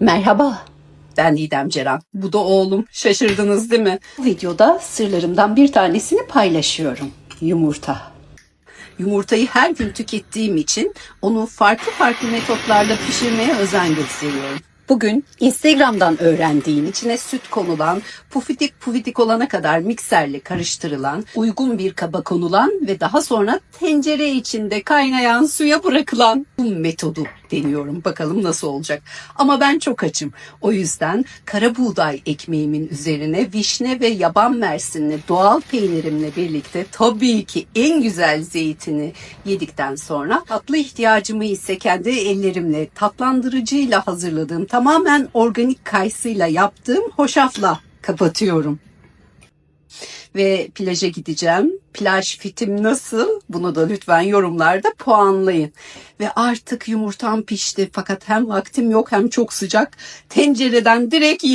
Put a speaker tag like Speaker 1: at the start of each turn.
Speaker 1: Merhaba.
Speaker 2: Ben Didem Ceren. Bu da oğlum. Şaşırdınız değil mi?
Speaker 1: Bu videoda sırlarımdan bir tanesini paylaşıyorum. Yumurta.
Speaker 2: Yumurtayı her gün tükettiğim için onu farklı farklı metotlarla pişirmeye özen gösteriyorum.
Speaker 1: Bugün
Speaker 2: Instagram'dan öğrendiğim içine süt konulan, pufidik pufidik olana kadar mikserle karıştırılan, uygun bir kaba konulan ve daha sonra tencere içinde kaynayan suya bırakılan bu metodu deniyorum. Bakalım nasıl olacak. Ama ben çok açım. O yüzden kara buğday ekmeğimin üzerine vişne ve yaban mersinli doğal peynirimle birlikte tabii ki en güzel zeytini yedikten sonra tatlı ihtiyacımı ise kendi ellerimle tatlandırıcıyla hazırladığım tamamen organik kayısıyla yaptığım hoşafla kapatıyorum. Ve plaja gideceğim. Plaj fitim nasıl? Bunu da lütfen yorumlarda puanlayın. Ve artık yumurtam pişti fakat hem vaktim yok hem çok sıcak. Tencereden direkt